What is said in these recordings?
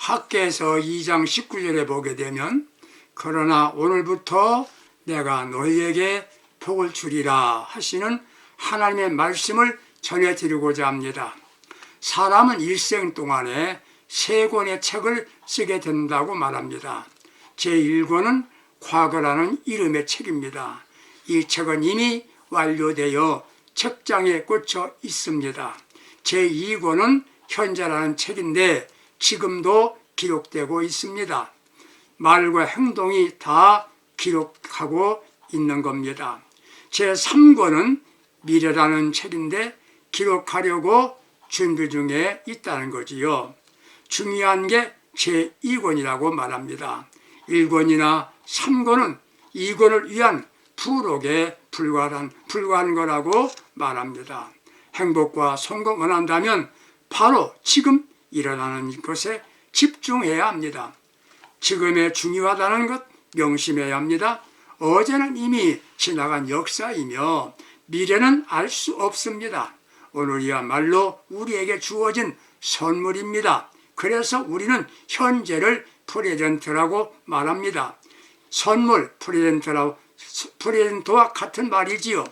학계에서 2장 19절에 보게 되면 그러나 오늘부터 내가 너희에게 복을 주리라 하시는 하나님의 말씀을 전해드리고자 합니다. 사람은 일생 동안에 세 권의 책을 쓰게 된다고 말합니다. 제1권은 과거라는 이름의 책입니다. 이 책은 이미 완료되어 책장에 꽂혀 있습니다. 제2권은 현재라는 책인데 지금도 기록되고 있습니다. 말과 행동이 다 기록하고 있는 겁니다. 제3권은 미래라는 책인데 기록하려고 준비 중에 있다는 거지요. 중요한 게 제2권이라고 말합니다. 1권이나 3권은 2권을 위한 부록에 불과한, 불과한 거라고 말합니다. 행복과 성공을 한다면 바로 지금 일어나는 것에 집중해야 합니다. 지금에 중요하다는 것 명심해야 합니다. 어제는 이미 지나간 역사이며 미래는 알 수 없습니다. 오늘이야말로 우리에게 주어진 선물입니다. 그래서 우리는 현재를 프레젠트라고 말합니다. 선물 프레젠트라고 프레젠트와 같은 말이지요.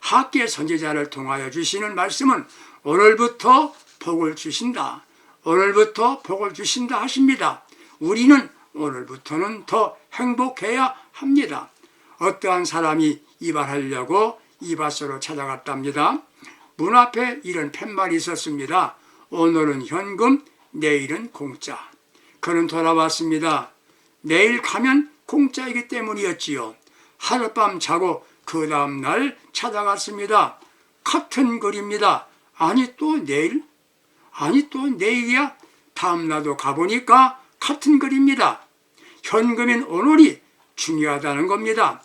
학계 선지자를 통하여 주시는 말씀은 오늘부터 복을 주신다. 오늘부터 복을 주신다 하십니다. 우리는 오늘부터는 더 행복해야 합니다. 어떠한 사람이 이발하려고 이발소로 찾아갔답니다. 문 앞에 이런 팻말이 있었습니다. 오늘은 현금, 내일은 공짜. 그는 돌아왔습니다. 내일 가면 공짜이기 때문이었지요. 하룻밤 자고 그 다음날 찾아갔습니다. 같은 글입니다. 아니 또 내일? 아니 또 내일이야? 다음날도 가보니까 같은 글입니다. 현금인 오늘이 중요하다는 겁니다.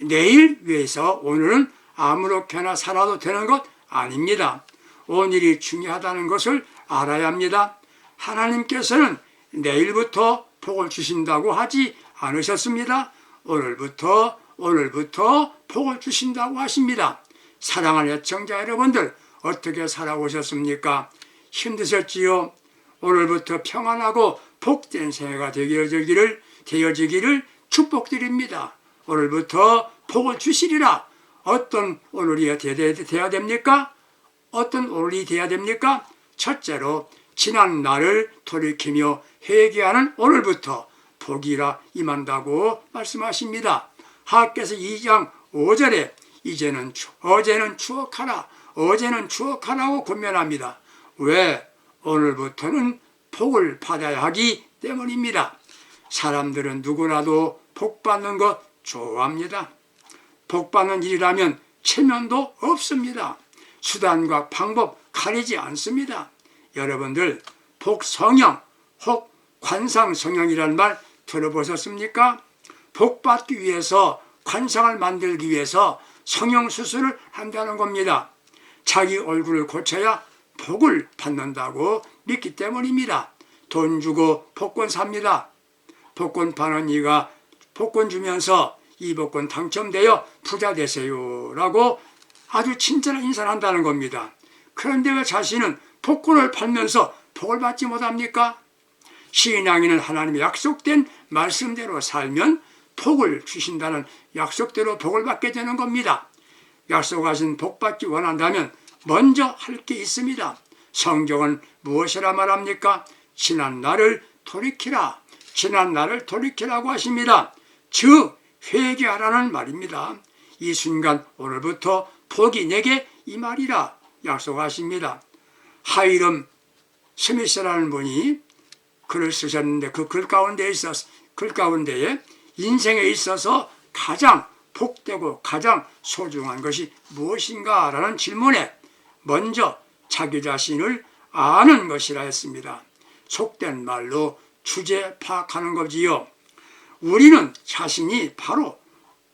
내일 위해서 오늘은 아무렇게나 살아도 되는 것 아닙니다. 오늘이 중요하다는 것을 알아야 합니다. 하나님께서는 내일부터 복을 주신다고 하지 않으셨습니다. 오늘부터 오늘부터 복을 주신다고 하십니다. 사랑하는 애청자 여러분들 어떻게 살아오셨습니까? 힘드셨지요? 오늘부터 평안하고 복된 새해가 되어지기를 되어지기를 축복드립니다. 오늘부터 복을 주시리라. 어떤 오늘이 되어야 됩니까? 어떤 오늘이 되어야 됩니까? 첫째로 지난 날을 돌이키며 회개하는 오늘부터 복이라 임한다고 말씀하십니다. 하께서 2장 5절에 이제는 추- 어제는 추억하라 어제는 추억하라고 권면합니다. 왜? 오늘부터는 복을 받아야 하기 때문입니다. 사람들은 누구라도 복 받는 것 좋아합니다. 복 받는 일이라면 체면도 없습니다. 수단과 방법 가리지 않습니다. 여러분들 복 성형 혹 관상 성형이라는 말 들어보셨습니까? 복 받기 위해서 관상을 만들기 위해서 성형 수술을 한다는 겁니다. 자기 얼굴을 고쳐야 복을 받는다고 믿기 때문입니다. 돈 주고 복권 삽니다. 복권 파는 이가 복권 주면서 이 복권 당첨되어 부자 되세요 라고 아주 친절한 인사를 한다는 겁니다. 그런데 왜 자신은 복권을 팔면서 복을 받지 못합니까? 신앙인은 하나님의 약속된 말씀대로 살면 복을 주신다는 약속대로 복을 받게 되는 겁니다. 약속하신 복 받기 원한다면 먼저 할 게 있습니다. 성경은 무엇이라 말합니까? 지난 날을 돌이키라. 지난 날을 돌이키라고 하십니다. 즉 회개하라는 말입니다. 이 순간 오늘부터 복이 내게 이 말이라 약속하십니다. 하이름 스미스라는 분이 글을 쓰셨는데 그 글 가운데 있어서 글 가운데에 인생에 있어서 가장 복되고 가장 소중한 것이 무엇인가라는 질문에 먼저 자기 자신을 아는 것이라 했습니다. 속된 말로 주제 파악하는 거지요. 우리는 자신이 바로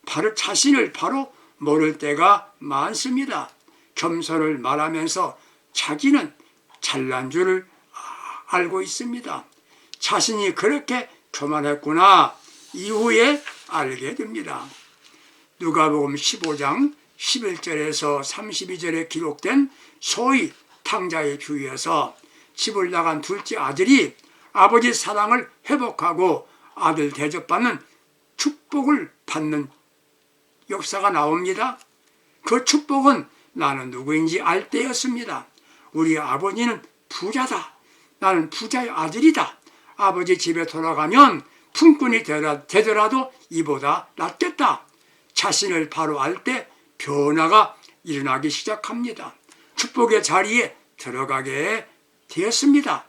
바로 자신을 바로 모를 때가 많습니다. 겸손을 말하면서 자기는 잘난 줄을 아- 알고 있습니다. 자신이 그렇게 교만했구나 이후에 알게 됩니다. 누가복음 15장 11절에서 32절에 기록된 소위 탕자의 비유에서 집을 나간 둘째 아들이 아버지 사랑을 회복하고 아들 대접받는 축복을 받는 역사가 나옵니다. 그 축복은 나는 누구인지 알 때였습니다. 우리 아버지는 부자다. 나는 부자의 아들이다. 아버지 집에 돌아가면 품꾼이 되더라도 이보다 낫겠다. 자신을 바로 알 때 변화가 일어나기 시작합니다. 축복의 자리에 들어가게 되었습니다.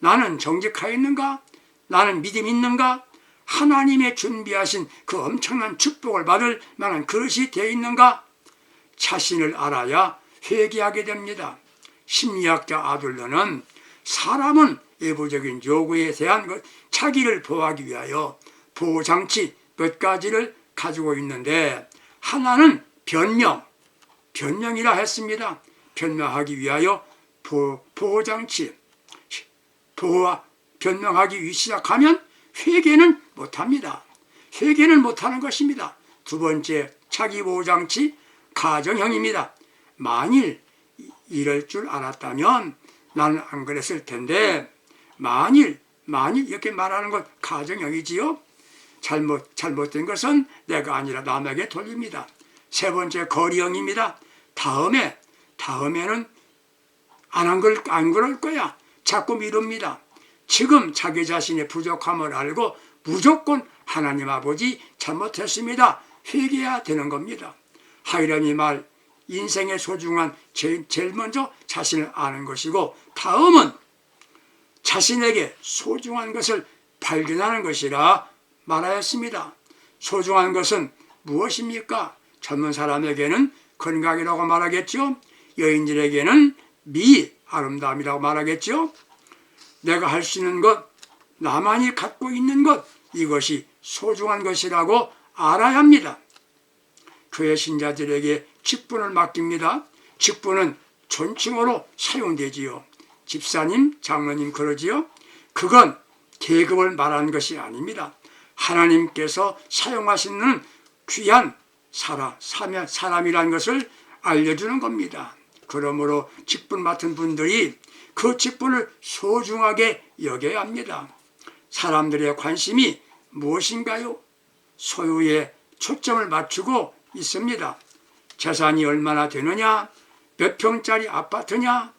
나는 정직하였는가? 나는 믿음 있는가? 하나님의 준비하신 그 엄청난 축복을 받을 만한 그릇이 되어 있는가? 자신을 알아야 회개하게 됩니다. 심리학자 아둘러는 사람은 외부적인 요구에 대한 것, 자기를 보호하기 위하여 보호장치 몇 가지를 가지고 있는데 하나는 변명, 변명이라 했습니다. 변명하기 위하여 보, 보호장치, 보호, 변명하기 위해 시작하면 회개는 못합니다. 회개는 못하는 것입니다. 두 번째, 자기 보호장치, 가정형입니다. 만일 이럴 줄 알았다면 나는 안 그랬을 텐데 만일 만일 이렇게 말하는 것 가정형이지요. 잘못 잘못된 것은 내가 아니라 남에게 돌립니다. 세 번째 거리형입니다. 다음에 다음에는 안한걸안 그럴 거야. 자꾸 미룹니다. 지금 자기 자신의 부족함을 알고 무조건 하나님 아버지 잘못했습니다. 회개해야 되는 겁니다. 하이람이 말 인생의 소중한 제일, 제일 먼저 자신을 아는 것이고 다음은 자신에게 소중한 것을 발견하는 것이라 말하였습니다. 소중한 것은 무엇입니까? 젊은 사람에게는 건강이라고 말하겠죠. 여인들에게는 미, 아름다움이라고 말하겠죠. 내가 할 수 있는 것, 나만이 갖고 있는 것, 이것이 소중한 것이라고 알아야 합니다. 교회 신자들에게 직분을 맡깁니다. 직분은 존칭어로 사용되지요. 집사님, 장로님 그러지요. 그건 계급을 말하는 것이 아닙니다. 하나님께서 사용하시는 귀한 사람, 사람, 사람이라는 것을 알려주는 겁니다. 그러므로 직분 맡은 분들이 그 직분을 소중하게 여겨야 합니다. 사람들의 관심이 무엇인가요? 소유에 초점을 맞추고 있습니다. 재산이 얼마나 되느냐, 몇 평짜리 아파트냐,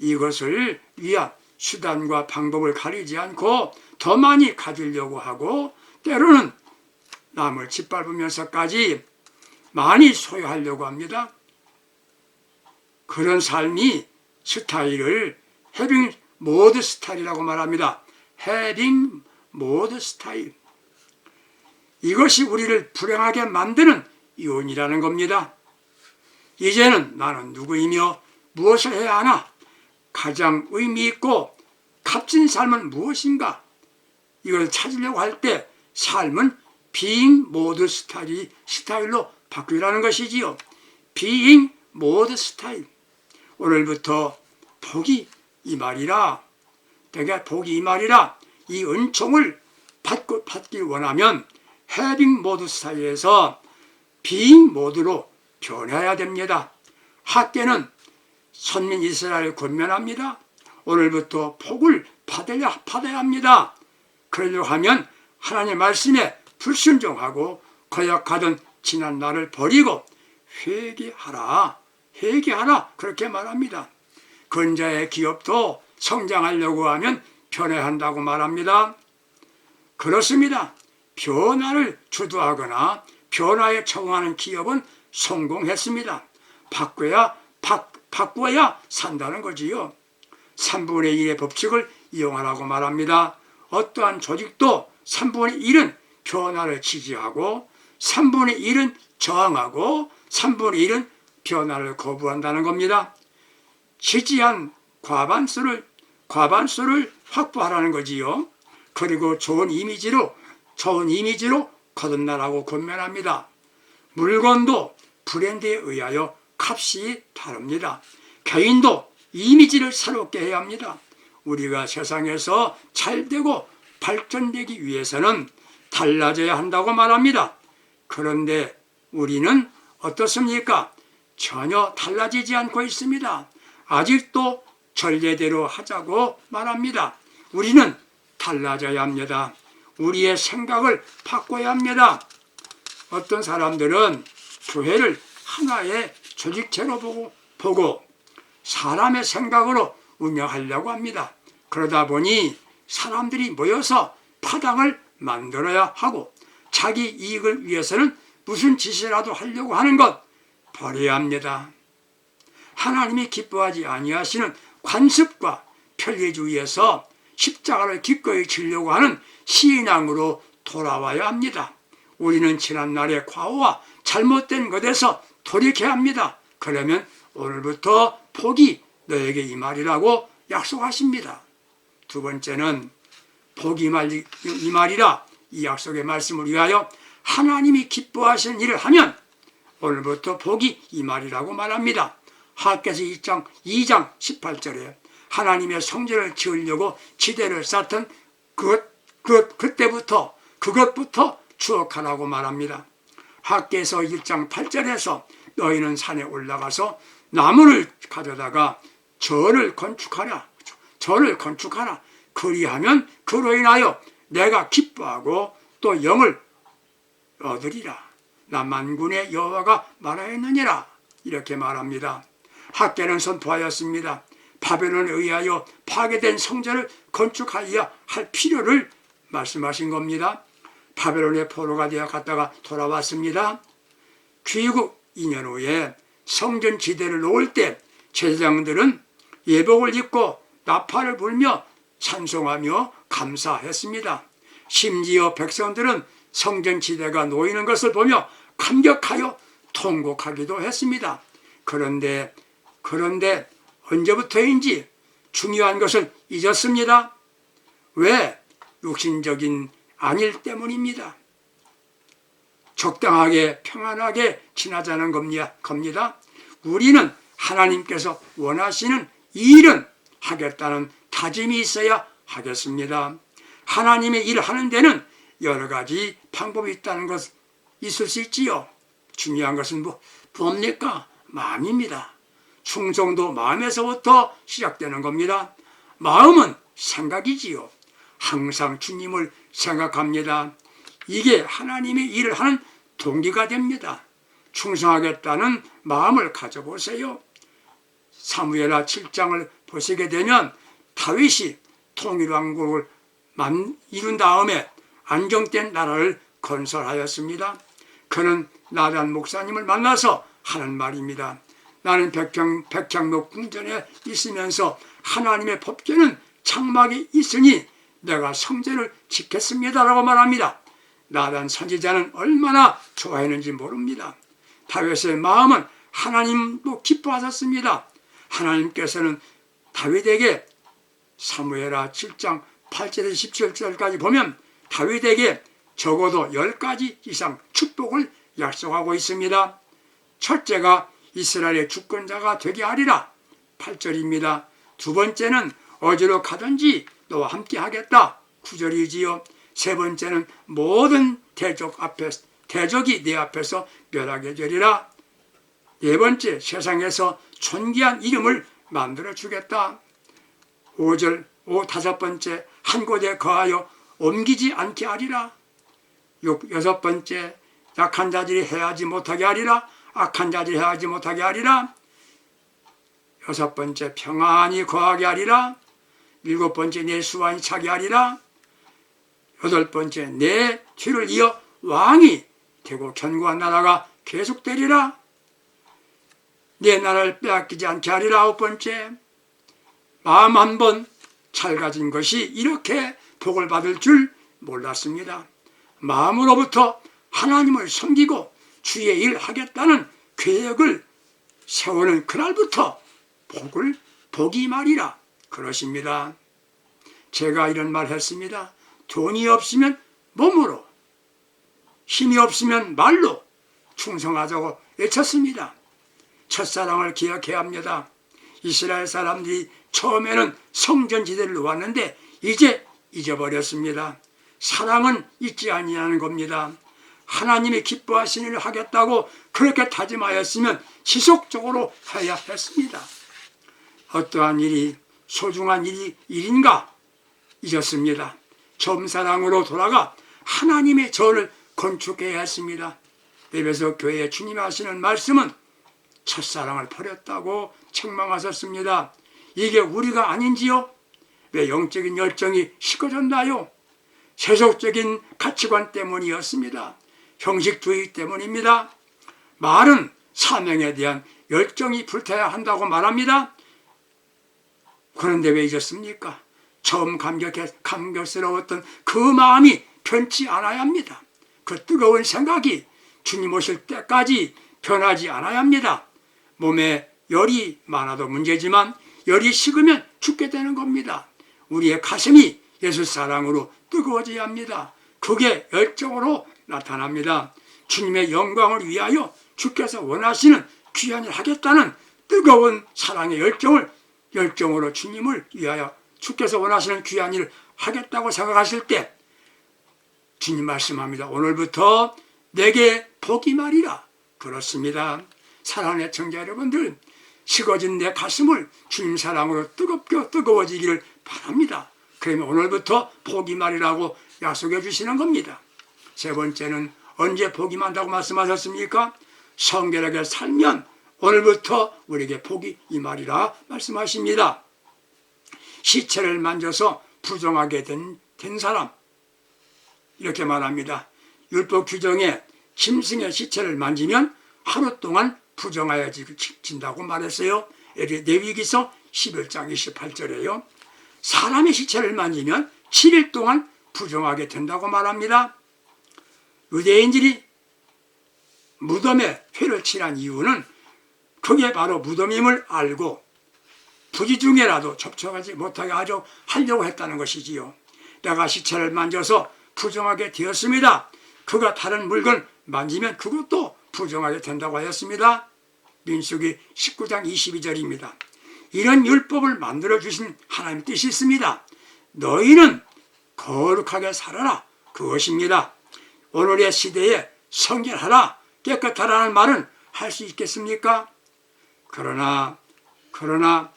이것을 위한 수단과 방법을 가리지 않고 더 많이 가지려고 하고 때로는 남을 짓밟으면서까지 많이 소유하려고 합니다. 그런 삶이 스타일을 해빙 모드 스타일이라고 말합니다. 해빙 모드 스타일. 이것이 우리를 불행하게 만드는 이혼이라는 겁니다. 이제는 나는 누구이며 무엇을 해야 하나? 가장 의미 있고 값진 삶은 무엇인가? 이걸 찾으려고 할 때 삶은 비잉 모드 스타일, 스타일로 바꾸라는 것이지요. 비잉 모드 스타일. 오늘부터 복이 이 말이라, 내가 복이 이 말이라, 이 은총을 받고 받길 원하면 해빙 모드 스타일에서 비잉 모드로 변해야 됩니다. 학계는 선민 이스라엘을 권면합니다. 오늘부터 복을 받아야, 받아야 합니다. 그러려고 하면 하나님의 말씀에 불순종하고 거역하던 지난 날을 버리고 회개하라. 회개하라. 그렇게 말합니다. 근자의 기업도 성장하려고 하면 변해야 한다고 말합니다. 그렇습니다. 변화를 주도하거나 변화에 청하는 기업은 성공했습니다. 바꿔야 바, 바꿔야 산다는 거지요. 3분의 1의 법칙을 이용하라고 말합니다. 어떠한 조직도 3분의 1은 변화를 지지하고 3분의 1은 저항하고 3분의 1은 변화를 거부한다는 겁니다. 지지한 과반수를 과반수를 확보하라는 거지요. 그리고 좋은 이미지로 좋은 이미지로 거듭나라고 권면합니다. 물건도 브랜드에 의하여 값이 다릅니다. 개인도 이미지를 새롭게 해야 합니다. 우리가 세상에서 잘 되고 발전되기 위해서는 달라져야 한다고 말합니다. 그런데 우리는 어떻습니까? 전혀 달라지지 않고 있습니다. 아직도 전례대로 하자고 말합니다. 우리는 달라져야 합니다. 우리의 생각을 바꿔야 합니다. 어떤 사람들은 교회를 하나의 조직체로 보고, 보고 사람의 생각으로 운영하려고 합니다. 그러다 보니 사람들이 모여서 파당을 만들어야 하고 자기 이익을 위해서는 무슨 짓이라도 하려고 하는 것 버려야 합니다. 하나님이 기뻐하지 아니하시는 관습과 편리주의에서 십자가를 기꺼이 지려고 하는 신앙으로 돌아와야 합니다. 우리는 지난날의 과오와 잘못된 것에서 돌이켜야 합니다. 그러면 오늘부터 복이 너에게 이 말이라고 약속하십니다. 두 번째는 복이 이 말이라 이 약속의 말씀을 위하여 하나님이 기뻐하시는 일을 하면 오늘부터 복이 이 말이라고 말합니다. 하께서 2장 2장 18절에 하나님의 성전을 지으려고 지대를 쌓던 그것 그 그때부터 그것부터 추억하라고 말합니다. 하께서 1장 8절에서 너희는 산에 올라가서 나무를 가져다가 절을 건축하라. 절을 건축하라. 그리하면 그로 인하여 내가 기뻐하고 또 영을 얻으리라. 나 만군의 여호와가 말하였느니라. 이렇게 말합니다. 학계는 선포하였습니다. 바벨론에 의하여 파괴된 성전을 건축하여야 할 필요를 말씀하신 겁니다. 바벨론의 포로가 되어 갔다가 돌아왔습니다. 귀국 2년 후에 성전 지대를 놓을 때 제사장들은 예복을 입고 나팔을 불며 찬송하며 감사했습니다. 심지어 백성들은 성전 지대가 놓이는 것을 보며 감격하여 통곡하기도 했습니다. 그런데 그런데 언제부터인지 중요한 것을 잊었습니다. 왜? 육신적인 안일 때문입니다. 적당하게 평안하게 지나자는 겁니다. 우리는 하나님께서 원하시는 일은 하겠다는 다짐이 있어야 하겠습니다. 하나님의 일을 하는 데는 여러 가지 방법이 있다는 것 있을 수 있지요. 중요한 것은 뭐, 뭡니까? 마음입니다. 충성도 마음에서부터 시작되는 겁니다. 마음은 생각이지요. 항상 주님을 생각합니다. 이게 하나님의 일을 하는 동기가 됩니다. 충성하겠다는 마음을 가져보세요. 사무엘하 7장을 보시게 되면 다윗이 통일왕국을 이룬 다음에 안정된 나라를 건설하였습니다. 그는 나단 목사님을 만나서 하는 말입니다. 나는 백향, 백향목 궁전에 있으면서 하나님의 법궤는 장막이 있으니 내가 성전을 지켰습니다라고 말합니다. 나단 선지자는 얼마나 좋아했는지 모릅니다. 다윗의 마음은 하나님도 기뻐하셨습니다. 하나님께서는 다윗에게 사무엘하 7장 8절에서 17절까지 보면 다윗에게 적어도 10가지 이상 축복을 약속하고 있습니다. 첫째가 이스라엘의 주권자가 되게 하리라. 8절입니다. 두 번째는 어디로 가든지 너와 함께 하겠다. 9절이지요. 세 번째는 모든 대적 앞에 대적이 내 앞에서 멸하게 되리라. 네 번째 세상에서 존귀한 이름을 만들어 주겠다. 5절 오 다섯 번째 한 곳에 거하여 옮기지 않게 하리라. 여섯 번째 약한 자들이 해하지 못하게 하리라. 악한 자들이 해하지 못하게 하리라. 여섯 번째 평안히 거하게 하리라. 일곱 번째 내 수완이 차게 하리라. 여덟 번째 내 뒤를 이어 왕이 되고 견고한 나라가 계속되리라. 내 나라를 빼앗기지 않게 하리라. 아홉 번째 마음 한 번 잘 가진 것이 이렇게 복을 받을 줄 몰랐습니다. 마음으로부터 하나님을 섬기고 주의 일 하겠다는 계획을 세우는 그날부터 복을 복이 말이라 그러십니다. 제가 이런 말 했습니다. 돈이 없으면 몸으로, 힘이 없으면 말로 충성하자고 외쳤습니다. 첫사랑을 기억해야 합니다. 이스라엘 사람들이 처음에는 성전지대를 놓았는데 이제 잊어버렸습니다. 사랑은 잊지 아니하는 겁니다. 하나님이 기뻐하시는 일을 하겠다고 그렇게 다짐하였으면 지속적으로 해야 했습니다. 어떠한 일이 소중한 일이 일인가 잊었습니다. 처음 사랑으로 돌아가 하나님의 전을 건축해야 했습니다. 에베소 교회 주님 하시는 말씀은 첫사랑을 버렸다고 책망하셨습니다. 이게 우리가 아닌지요? 왜 영적인 열정이 식어졌나요? 세속적인 가치관 때문이었습니다. 형식주의 때문입니다. 말은 사명에 대한 열정이 불타야 한다고 말합니다. 그런데 왜 잊었습니까? 처음 감격해, 감격스러웠던 그 마음이 변치 않아야 합니다. 그 뜨거운 생각이 주님 오실 때까지 변하지 않아야 합니다. 몸에 열이 많아도 문제지만 열이 식으면 죽게 되는 겁니다. 우리의 가슴이 예수 사랑으로 뜨거워져야 합니다. 그게 열정으로 나타납니다. 주님의 영광을 위하여 주께서 원하시는 귀한 일 하겠다는 뜨거운 사랑의 열정을 열정으로 주님을 위하여 주께서 원하시는 귀한 일을 하겠다고 생각하실 때 주님 말씀합니다. 오늘부터 내게 복이 말이라. 그렇습니다. 사랑하는 청자 여러분들, 식어진 내 가슴을 주님 사랑으로 뜨겁게 뜨거워지기를 바랍니다. 그러면 오늘부터 복이 말이라고 약속해 주시는 겁니다. 세 번째는 언제 복이 만다고 말씀하셨습니까? 성결하게 살면 오늘부터 우리에게 복이 이 말이라 말씀하십니다. 시체를 만져서 부정하게 된, 된 사람 이렇게 말합니다. 율법 규정에 짐승의 시체를 만지면 하루 동안 부정하여 진다고 말했어요. 레위기서 11장 28절에요. 사람의 시체를 만지면 7일 동안 부정하게 된다고 말합니다. 유대인들이 무덤에 회를 칠한 이유는 그게 바로 무덤임을 알고 부지 중에라도 접촉하지 못하게 하려 하려고 했다는 것이지요. 내가 시체를 만져서 부정하게 되었습니다. 그가 다른 물건 만지면 그것도 부정하게 된다고 하였습니다. 민수기 19장 22절입니다. 이런 율법을 만들어 주신 하나님 뜻이 있습니다. 너희는 거룩하게 살아라. 그것입니다. 오늘의 시대에 성결하라, 깨끗하라는 말은 할 수 있겠습니까? 그러나, 그러나,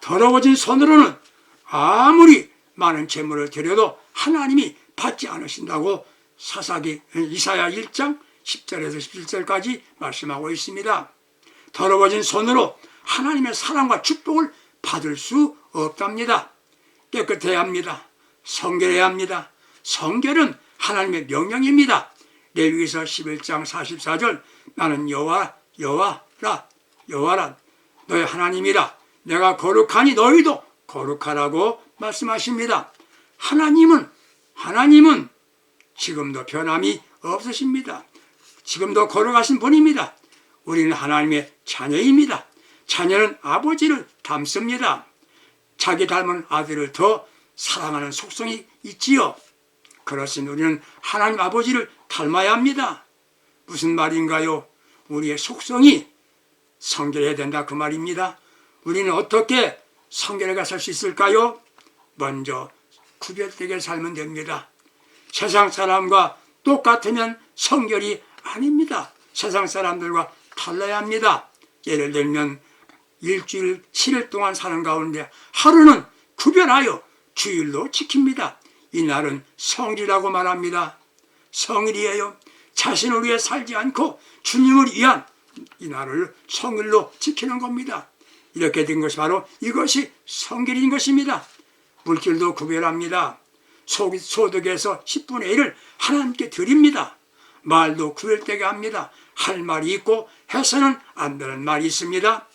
더러워진 손으로는 아무리 많은 재물을 드려도 하나님이 받지 않으신다고 사사기 이사야 1장 10절에서 11절까지 말씀하고 있습니다. 더러워진 손으로 하나님의 사랑과 축복을 받을 수 없답니다. 깨끗해야 합니다. 성결해야 합니다. 성결은 하나님의 명령입니다. 레위기서 11장 44절 나는 여호와 여호와라 여호와라 너의 하나님이라 내가 거룩하니 너희도 거룩하라고 말씀하십니다. 하나님은 하나님은 지금도 변함이 없으십니다. 지금도 거룩하신 분입니다. 우리는 하나님의 자녀입니다. 자녀는 아버지를 닮습니다. 자기 닮은 아들을 더 사랑하는 속성이 있지요. 그렇습니다. 우리는 하나님 아버지를 닮아야 합니다. 무슨 말인가요? 우리의 속성이 성결해야 된다 그 말입니다. 우리는 어떻게 성결하게 살 수 있을까요? 먼저 구별되게 살면 됩니다. 세상 사람과 똑같으면 성결이 아닙니다. 세상 사람들과 달라야 합니다. 예를 들면 일주일 7일 동안 사는 가운데 하루는 구별하여 주일로 지킵니다. 이날은 성일이라고 말합니다. 성일이에요. 자신을 위해 살지 않고 주님을 위한 이날을 성일로 지키는 겁니다. 이렇게 된 것이 바로 이것이 성길인 것입니다. 물질도 구별합니다. 소, 소득에서 10분의 1을 하나님께 드립니다. 말도 구별되게 합니다. 할 말이 있고 해서는 안 되는 말이 있습니다.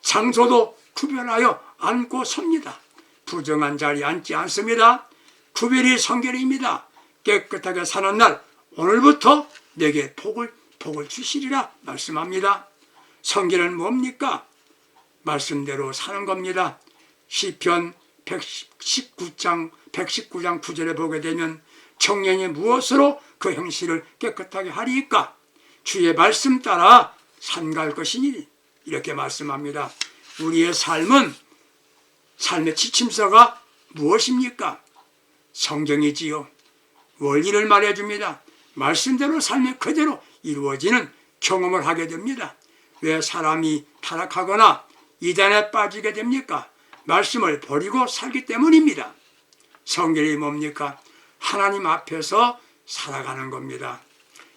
장소도 구별하여 앉고 섭니다. 부정한 자리에 앉지 않습니다. 구별이 성결입니다. 깨끗하게 사는 날 오늘부터 내게 복을 복을 주시리라 말씀합니다. 성결은 뭡니까? 말씀대로 사는 겁니다. 시편 119장 119장 9절에 보게 되면 청년이 무엇으로 그 형실을 깨끗하게 하리까? 주의 말씀 따라 산갈 것이니 이렇게 말씀합니다. 우리의 삶은 삶의 지침서가 무엇입니까? 성경이지요. 원리를 말해줍니다. 말씀대로 삶이 그대로 이루어지는 경험을 하게 됩니다. 왜 사람이 타락하거나 이단에 빠지게 됩니까? 말씀을 버리고 살기 때문입니다. 성결이 뭡니까? 하나님 앞에서 살아가는 겁니다.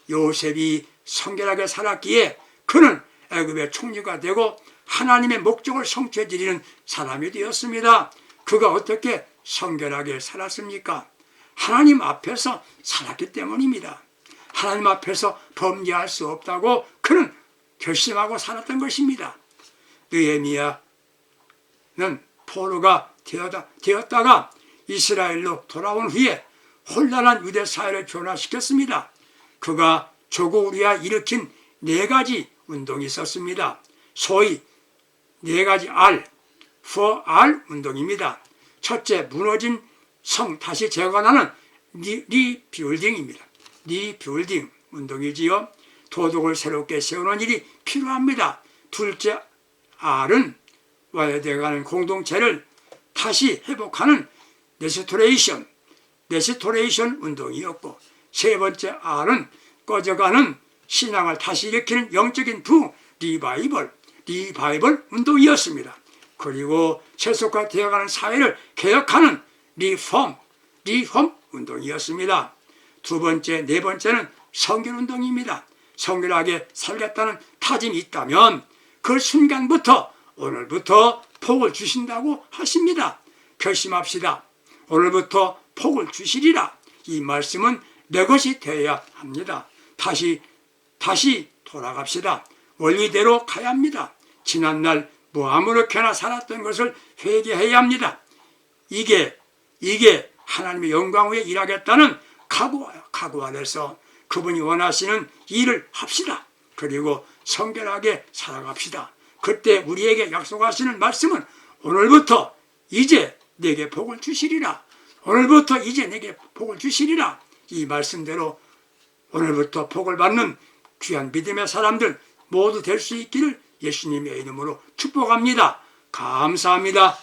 요셉이 성결하게 살았기에 그는 애굽의 총리가 되고 하나님의 목적을 성취해 드리는 사람이 되었습니다. 그가 어떻게 성결하게 살았습니까? 하나님 앞에서 살았기 때문입니다. 하나님 앞에서 범죄할 수 없다고 그는 결심하고 살았던 것입니다. 느헤미야는 포로가 되었다, 되었다가 이스라엘로 돌아온 후에 혼란한 유대 사회를 변화시켰습니다. 그가 조국 우리와 일으킨 네 가지 운동이 있었습니다. 소위 네 가지 R, for R 운동입니다. 첫째, 무너진 성 다시 재건하는 리, 리빌딩입니다. 리빌딩 운동이지요. 도덕을 새롭게 세우는 일이 필요합니다. 둘째, R은 와야돼가는 공동체를 다시 회복하는 레스토레이션, 레스토레이션 운동이었고 세 번째 R은 꺼져가는 신앙을 다시 일으키는 영적인 부 리바이벌, 리바이벌 운동이었습니다. 그리고 세속화 되어가는 사회를 개혁하는 리폼, 리폼 운동이었습니다. 두 번째, 네 번째는 성결 운동입니다. 성결하게 살겠다는 다짐이 있다면 그 순간부터 오늘부터 복을 주신다고 하십니다. 결심합시다. 오늘부터 복을 주시리라. 이 말씀은 내 것이 되어야 합니다. 다시 다시 돌아갑시다. 원리대로 가야 합니다. 지난날 뭐 아무렇게나 살았던 것을 회개해야 합니다. 이게 이게 하나님의 영광 위에 일하겠다는 각오 각오 안에서 그분이 원하시는 일을 합시다. 그리고 성결하게 살아갑시다. 그때 우리에게 약속하시는 말씀은 오늘부터 이제 내게 복을 주시리라. 오늘부터 이제 내게 복을 주시리라. 이 말씀대로 오늘부터 복을 받는 귀한 믿음의 사람들 모두 될 수 있기를 예수님의 이름으로 축복합니다. 감사합니다.